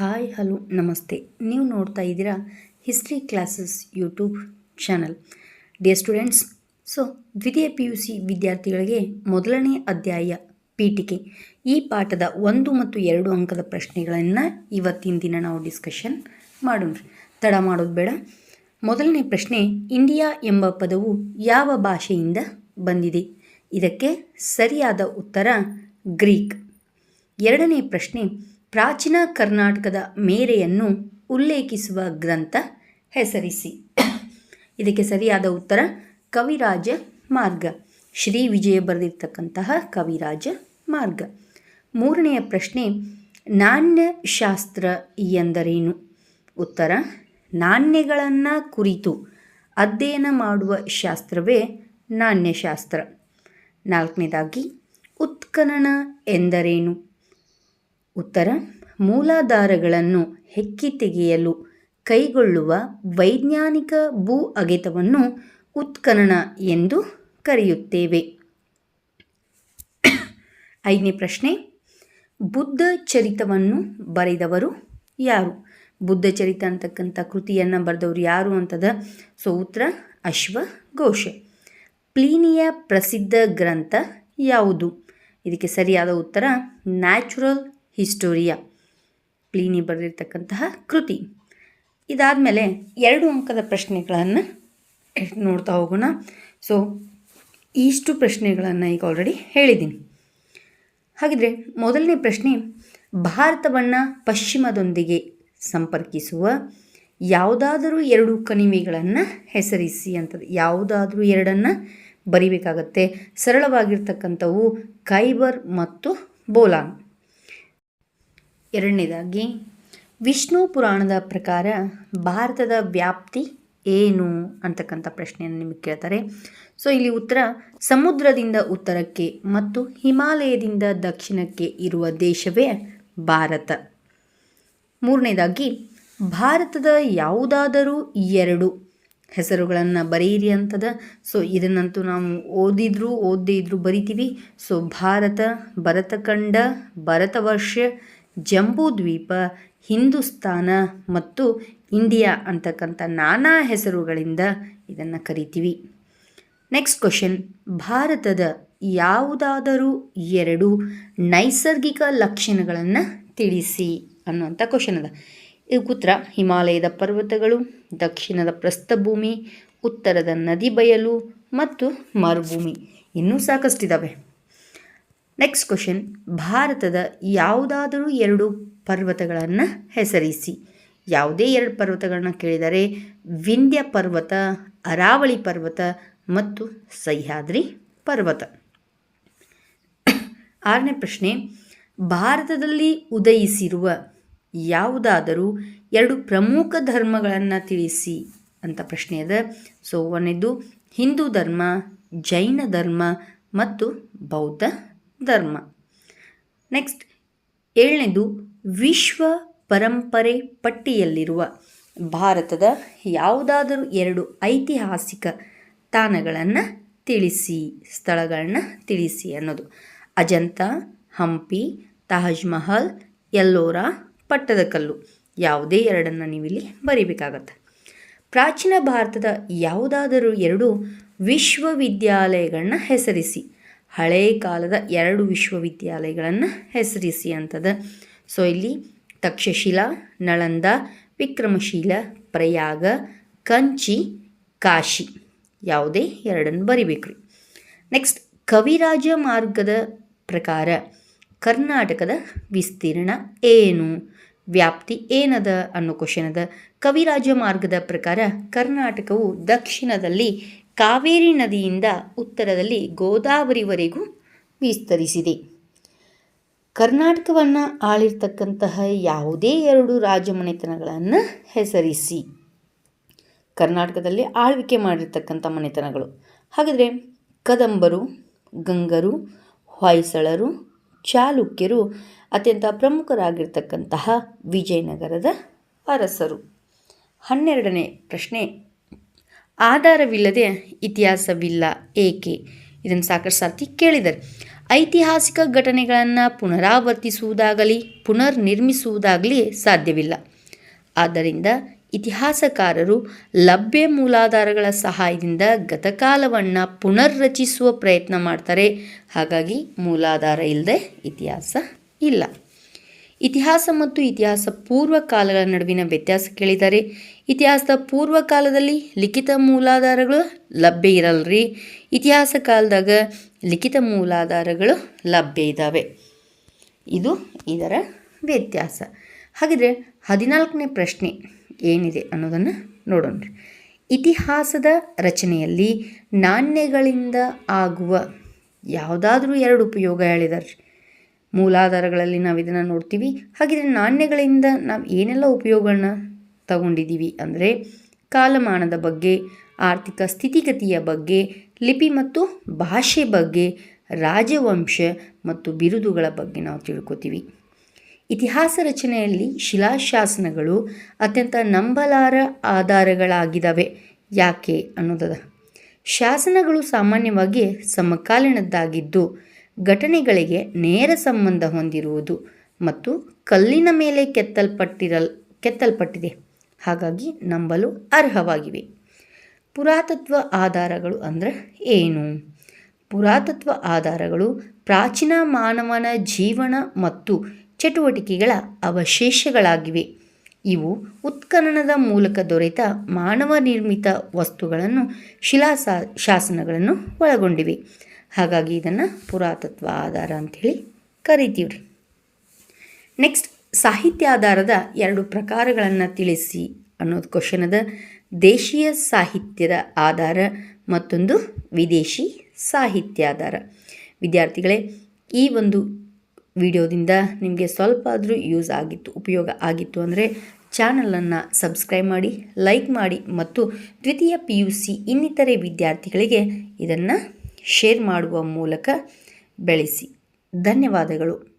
Hi, hello, ನಮಸ್ತೆ. ನೀವು ನೋಡ್ತಾ ಇದ್ದೀರಾ history classes YouTube channel. Dear students, so, ದ್ವಿತೀಯ ಪಿ ಯು ಸಿ ವಿದ್ಯಾರ್ಥಿಗಳಿಗೆ ಮೊದಲನೇ ಅಧ್ಯಾಯ ಪೀಠಿಕೆ. ಈ ಪಾಠದ ಒಂದು ಮತ್ತು ಎರಡು ಅಂಕದ ಪ್ರಶ್ನೆಗಳನ್ನು ಇವತ್ತಿನ ದಿನ ನಾವು ಡಿಸ್ಕಷನ್ ಮಾಡೋಣ ತಡ ಮಾಡೋದು ಬೇಡ. ಮೊದಲನೇ ಪ್ರಶ್ನೆ, ಇಂಡಿಯಾ ಎಂಬ ಪದವು ಯಾವ ಭಾಷೆಯಿಂದ ಬಂದಿದೆ? ಇದಕ್ಕೆ ಸರಿಯಾದ ಉತ್ತರ, ಗ್ರೀಕ್. ಎರಡನೇ ಪ್ರಶ್ನೆ ಪ್ರಾಚೀನ ಕರ್ನಾಟಕದ ಮೇರೆಯನ್ನು ಉಲ್ಲೇಖಿಸುವ ಗ್ರಂಥ ಹೆಸರಿಸಿ. ಇದಕ್ಕೆ ಸರಿಯಾದ ಉತ್ತರ, ಕವಿರಾಜ ಮಾರ್ಗ. ಶ್ರೀ ವಿಜಯ ಬರೆದಿರ್ತಕ್ಕಂತಹ ಕವಿರಾಜ ಮಾರ್ಗ. ಮೂರನೆಯ ಪ್ರಶ್ನೆ, ನಾಣ್ಯಶಾಸ್ತ್ರ ಎಂದರೇನು? ಉತ್ತರ, ನಾಣ್ಯಗಳನ್ನು ಕುರಿತು ಅಧ್ಯಯನ ಮಾಡುವ ಶಾಸ್ತ್ರವೇ ನಾಣ್ಯಶಾಸ್ತ್ರ. ನಾಲ್ಕನೇದಾಗಿ, ಉತ್ಖನನ ಎಂದರೇನು? ಉತ್ತರ, ಮೂಲಾಧಾರಗಳನ್ನು ಹೆಕ್ಕಿ ತೆಗೆಯಲು ಕೈಗೊಳ್ಳುವ ವೈಜ್ಞಾನಿಕ ಭೂ ಅಗೆತವನ್ನು ಉತ್ಖನನ ಎಂದು ಕರೆಯುತ್ತೇವೆ. ಐದನೇ ಪ್ರಶ್ನೆ, ಬುದ್ಧ ಚರಿತವನ್ನು ಬರೆದವರು ಯಾರು? ಬುದ್ಧ ಚರಿತ ಅಂತಕ್ಕಂಥ ಕೃತಿಯನ್ನು ಬರೆದವರು ಯಾರು ಅಂತದ ಸೊ ಉತ್ತರ ಅಶ್ವಘೋಷ ಪ್ಲೀನಿಯ ಪ್ರಸಿದ್ಧ ಗ್ರಂಥ ಯಾವುದು? ಇದಕ್ಕೆ ಸರಿಯಾದ ಉತ್ತರ, ನ್ಯಾಚುರಲ್ ಹಿಸ್ಟೋರಿಯಾ ಪ್ಲೀನಿ ಬರೆದಿರ್ತಕ್ಕಂತಹ ಕೃತಿ. ಇದಾದ ಮೇಲೆ ಎರಡು ಅಂಕದ ಪ್ರಶ್ನೆಗಳನ್ನು ನೋಡ್ತಾ ಹೋಗೋಣ. ಸೊ ಇಷ್ಟು ಪ್ರಶ್ನೆಗಳನ್ನು ಈಗ ಆಲ್ರೆಡಿ ಹೇಳಿದ್ದೀನಿ. ಹಾಗಿದ್ರೆ ಮೊದಲನೇ ಪ್ರಶ್ನೆ ಭಾರತವನ್ನು ಪಶ್ಚಿಮದೊಂದಿಗೆ ಸಂಪರ್ಕಿಸುವ ಯಾವುದಾದರೂ ಎರಡು ಕಣಿವೆಗಳನ್ನು ಹೆಸರಿಸಿ ಅಂಥದ್ದು ಯಾವುದಾದರೂ ಎರಡನ್ನು ಬರಿಬೇಕಾಗತ್ತೆ. ಸರಳವಾಗಿರ್ತಕ್ಕಂಥವು ಖೈಬರ್ ಮತ್ತು ಬೋಲಾನ್. ಎರಡನೇದಾಗಿ, ವಿಷ್ಣು ಪುರಾಣದ ಪ್ರಕಾರ ಭಾರತದ ವ್ಯಾಪ್ತಿ ಏನು ಅಂತಕ್ಕಂಥ ಪ್ರಶ್ನೆಯನ್ನು ನಿಮಗೆ ಕೇಳ್ತಾರೆ. ಸೊ, ಇಲ್ಲಿ ಉತ್ತರ, ಸಮುದ್ರದಿಂದ ಉತ್ತರಕ್ಕೆ ಮತ್ತು ಹಿಮಾಲಯದಿಂದ ದಕ್ಷಿಣಕ್ಕೆ ಇರುವ ದೇಶವೇ ಭಾರತ. ಮೂರನೇದಾಗಿ, ಭಾರತದ ಯಾವುದಾದರೂ ಎರಡು ಹೆಸರುಗಳನ್ನು ಬರೆಯಿರಿ ಅಂತದ. ಸೊ, ಇದನ್ನಂತೂ ನಾವು ಓದಿದ್ರು, ಓದದೇ ಇದ್ರೂ ಬರಿತೀವಿ. ಸೊ, ಭಾರತ, ಭರತಖಂಡ, ಭರತವರ್ಷ ಜಂಬೂದ್ವೀಪ, ಹಿಂದೂಸ್ತಾನ ಮತ್ತು ಇಂಡಿಯಾ ಅಂತಕ್ಕಂಥ ನಾನಾ ಹೆಸರುಗಳಿಂದ ಇದನ್ನು ಕರಿತೀವಿ. ನೆಕ್ಸ್ಟ್ ಕ್ವಶನ್ ಭಾರತದ ಯಾವುದಾದರೂ ಎರಡು ನೈಸರ್ಗಿಕ ಲಕ್ಷಣಗಳನ್ನು ತಿಳಿಸಿ ಅನ್ನುವಂಥ ಕ್ವಶನ್ ಅದ. ಉತ್ತರ ಹಿಮಾಲಯದ ಪರ್ವತಗಳು, ದಕ್ಷಿಣದ ಪ್ರಸ್ಥಭೂಮಿ, ಉತ್ತರದ ನದಿ ಬಯಲು ಮತ್ತು ಮರುಭೂಮಿ ಇನ್ನೂ ಸಾಕಷ್ಟಿದ್ದಾವೆ ನೆಕ್ಸ್ಟ್ ಕ್ವಶನ್ ಭಾರತದ ಯಾವುದಾದರೂ ಎರಡು ಪರ್ವತಗಳನ್ನು ಹೆಸರಿಸಿ. ಯಾವುದೇ ಎರಡು ಪರ್ವತಗಳನ್ನ ಕೇಳಿದರೆ ವಿಂಧ್ಯ ಪರ್ವತ, ಅರಾವಳಿ ಪರ್ವತ ಮತ್ತು ಸಹ್ಯಾದ್ರಿ ಪರ್ವತ. ಆರನೇ ಪ್ರಶ್ನೆ. ಭಾರತದಲ್ಲಿ ಉದಯಿಸಿರುವ ಯಾವುದಾದರೂ ಎರಡು ಪ್ರಮುಖ ಧರ್ಮಗಳನ್ನು ತಿಳಿಸಿ ಅಂತ ಪ್ರಶ್ನೆ ಅದ. ಸೊ ಒಂದಿದ್ದು ಹಿಂದೂ ಧರ್ಮ, ಜೈನ ಧರ್ಮ ಮತ್ತು ಬೌದ್ಧ ಧರ್ಮ. ನೆಕ್ಸ್ಟ್ ಏಳನೇದು, ವಿಶ್ವ ಪರಂಪರೆ ಪಟ್ಟಿಯಲ್ಲಿರುವ ಭಾರತದ ಯಾವುದಾದರೂ ಎರಡು ಐತಿಹಾಸಿಕ ತಾಣಗಳನ್ನು ತಿಳಿಸಿ, ಸ್ಥಳಗಳನ್ನ ತಿಳಿಸಿ ಅನ್ನೋದು. ಅಜಂತ, ಹಂಪಿ, ತಾಜ್ ಮಹಲ್, ಎಲ್ಲೋರ ಪಟ್ಟದಕಲ್ಲು ಯಾವುದೇ ಎರಡನ್ನು ನೀವಿಲ್ಲಿ ಬರೀಬೇಕಾಗತ್ತೆ. ಪ್ರಾಚೀನ ಭಾರತದ ಯಾವುದಾದರೂ ಎರಡು ವಿಶ್ವವಿದ್ಯಾಲಯಗಳನ್ನ ಹೆಸರಿಸಿ. ಹಳೆಯ ಕಾಲದ ಎರಡು ವಿಶ್ವವಿದ್ಯಾಲಯಗಳನ್ನು ಹೆಸರಿಸಿ ಅಂತದ. ಸೊ ಇಲ್ಲಿ ತಕ್ಷಶಿಲಾ, ನಳಂದ, ವಿಕ್ರಮಶೀಲ, ಪ್ರಯಾಗ, ಕಂಚಿ, ಕಾಶಿ ಯಾವುದೇ ಎರಡನ್ನು ಬರಿಬೇಕು ರೀ ನೆಕ್ಸ್ಟ್ ಕವಿರಾಜ ಮಾರ್ಗದ ಪ್ರಕಾರ ಕರ್ನಾಟಕದ ವಿಸ್ತೀರ್ಣ ಏನು? ವ್ಯಾಪ್ತಿ ಏನದ ಅನ್ನೋ ಕ್ವಶನ್ ಅದ. ಕವಿರಾಜ ಮಾರ್ಗದ ಪ್ರಕಾರ ಕರ್ನಾಟಕವು ದಕ್ಷಿಣದಲ್ಲಿ ಕಾವೇರಿ ನದಿಯಿಂದ ಉತ್ತರದಲ್ಲಿ ಗೋದಾವರಿವರೆಗೂ ವಿಸ್ತರಿಸಿದೆ. ಕರ್ನಾಟಕವನ್ನು ಆಳಿರ್ತಕ್ಕಂತಹ ಯಾವುದೇ ಎರಡು ರಾಜಮನೆತನಗಳನ್ನು ಹೆಸರಿಸಿ. ಕರ್ನಾಟಕದಲ್ಲಿ ಆಳ್ವಿಕೆ ಮಾಡಿರ್ತಕ್ಕಂಥ ಮನೆತನಗಳು. ಹಾಗಾದರೆ ಕದಂಬರು, ಗಂಗರು, ಹೊಯ್ಸಳರು, ಚಾಲುಕ್ಯರು, ಅತ್ಯಂತ ಪ್ರಮುಖರಾಗಿರ್ತಕ್ಕಂತಹ ವಿಜಯನಗರದ ಅರಸರು. ಹನ್ನೆರಡನೇ ಪ್ರಶ್ನೆ. ಆಧಾರವಿಲ್ಲದೆ ಇತಿಹಾಸವಿಲ್ಲ. ಏಕೆ? ಇದನ್ನು ಸಾಕಷ್ಟು ಸಾರ್ತಿ ಕೇಳಿದ್ದಾರೆ ಐತಿಹಾಸಿಕ ಘಟನೆಗಳನ್ನು ಪುನರಾವರ್ತಿಸುವುದಾಗಲಿ ಪುನರ್ ನಿರ್ಮಿಸುವುದಾಗಲಿ ಸಾಧ್ಯವಿಲ್ಲ. ಆದ್ದರಿಂದ ಇತಿಹಾಸಕಾರರು ಲಭ್ಯ ಮೂಲಾಧಾರಗಳ ಸಹಾಯದಿಂದ ಗತಕಾಲವನ್ನು ಪುನರ್ರಚಿಸುವ ಪ್ರಯತ್ನ ಮಾಡ್ತಾರೆ. ಹಾಗಾಗಿ ಮೂಲಾಧಾರ ಇಲ್ಲದೆ ಇತಿಹಾಸ ಇಲ್ಲ. ಇತಿಹಾಸ ಮತ್ತು ಇತಿಹಾಸ ಪೂರ್ವ ಕಾಲಗಳ ನಡುವಿನ ವ್ಯತ್ಯಾಸ ಕೇಳಿದ್ದಾರೆ ಇತಿಹಾಸದ ಪೂರ್ವ ಕಾಲದಲ್ಲಿ ಲಿಖಿತ ಮೂಲಾಧಾರಗಳು ಲಭ್ಯ ಇರಲ್ರಿ. ಇತಿಹಾಸ ಕಾಲದಾಗ ಲಿಖಿತ ಮೂಲಾಧಾರಗಳು ಲಭ್ಯ ಇದ್ದಾವೆ ಇದು ಇದರ ವ್ಯತ್ಯಾಸ. ಹಾಗಿದ್ರೆ ಹದಿನಾಲ್ಕನೇ ಪ್ರಶ್ನೆ ಏನಿದೆ ಅನ್ನೋದನ್ನು ನೋಡೋಣ ಇತಿಹಾಸದ ರಚನೆಯಲ್ಲಿ ನಾಣ್ಯಗಳಿಂದ ಆಗುವ ಯಾವುದಾದ್ರೂ ಎರಡು ಉಪಯೋಗ ಹೇಳಿದ್ದಾರೆ ಮೂಲಾಧಾರಗಳಲ್ಲಿ ನಾವು ಇದನ್ನು ನೋಡ್ತೀವಿ. ಹಾಗಿದ್ರೆ ನಾಣ್ಯಗಳಿಂದ ನಾವು ಏನೆಲ್ಲ ಉಪಯೋಗಗಳನ್ನ ತಗೊಂಡಿದ್ದೀವಿ ಅಂದರೆ ಕಾಲಮಾನದ ಬಗ್ಗೆ, ಆರ್ಥಿಕ ಸ್ಥಿತಿಗತಿಯ ಬಗ್ಗೆ, ಲಿಪಿ ಮತ್ತು ಭಾಷೆ ಬಗ್ಗೆ, ರಾಜವಂಶ ಮತ್ತು ಬಿರುದುಗಳ ಬಗ್ಗೆ ನಾವು ತಿಳ್ಕೊತೀವಿ. ಇತಿಹಾಸ ರಚನೆಯಲ್ಲಿ ಶಿಲಾಶಾಸನಗಳು ಅತ್ಯಂತ ನಂಬಲಾರ ಆಧಾರಗಳಾಗಿದ್ದಾವೆ ಯಾಕೆ ಅನ್ನೋದದ. ಶಾಸನಗಳು ಸಾಮಾನ್ಯವಾಗಿ ಸಮಕಾಲೀನದ್ದಾಗಿದ್ದು ಘಟನೆಗಳಿಗೆ ನೇರ ಸಂಬಂಧ ಹೊಂದಿರುವುದು ಮತ್ತು ಕಲ್ಲಿನ ಮೇಲೆ ಕೆತ್ತಲ್ಪಟ್ಟಿರಲ್, ಕೆತ್ತಲ್ಪಟ್ಟಿದೆ. ಹಾಗಾಗಿ ನಂಬಲು ಅರ್ಹವಾಗಿವೆ. ಪುರಾತತ್ವ ಆಧಾರಗಳು ಅಂದರೆ ಏನು? ಪುರಾತತ್ವ ಆಧಾರಗಳು ಪ್ರಾಚೀನ ಮಾನವನ ಜೀವನ ಮತ್ತು ಚಟುವಟಿಕೆಗಳ ಅವಶೇಷಗಳಾಗಿವೆ. ಇವು ಉತ್ಖನನದ ಮೂಲಕ ದೊರೆತ ಮಾನವ ನಿರ್ಮಿತ ವಸ್ತುಗಳನ್ನು ಶಿಲಾಸಾ, ಶಾಸನಗಳನ್ನು ಒಳಗೊಂಡಿವೆ. ಹಾಗಾಗಿ ಇದನ್ನು ಪುರಾತತ್ವ ಆಧಾರ ಅಂಥೇಳಿ ಕರಿತೀವಿ ರೀ ನೆಕ್ಸ್ಟ್ ಸಾಹಿತ್ಯ ಆಧಾರದ ಎರಡು ಪ್ರಕಾರಗಳನ್ನು ತಿಳಿಸಿ ಅನ್ನೋದು ಕ್ವಶನ್ ಅದ. ದೇಶೀಯ ಸಾಹಿತ್ಯದ ಆಧಾರ ಮತ್ತೊಂದು ವಿದೇಶಿ ಸಾಹಿತ್ಯ ಆಧಾರ. ವಿದ್ಯಾರ್ಥಿಗಳೇ, ಈ ಒಂದು ವಿಡಿಯೋದಿಂದ ನಿಮಗೆ ಸ್ವಲ್ಪ ಆದರೂ ಯೂಸ್ ಆಗಿತ್ತು, ಉಪಯೋಗ ಆಗಿತ್ತು ಅಂದರೆ ಚಾನಲನ್ನು ಸಬ್ಸ್ಕ್ರೈಬ್ ಮಾಡಿ ಲೈಕ್ ಮಾಡಿ ಮತ್ತು ದ್ವಿತೀಯ ಪಿ ಯು ಸಿ ಇನ್ನಿತರೆ ವಿದ್ಯಾರ್ಥಿಗಳಿಗೆ ಇದನ್ನು ಶೇರ್ ಮಾಡುವ ಮೂಲಕ ಬೆಳೆಸಿ. ಧನ್ಯವಾದಗಳು.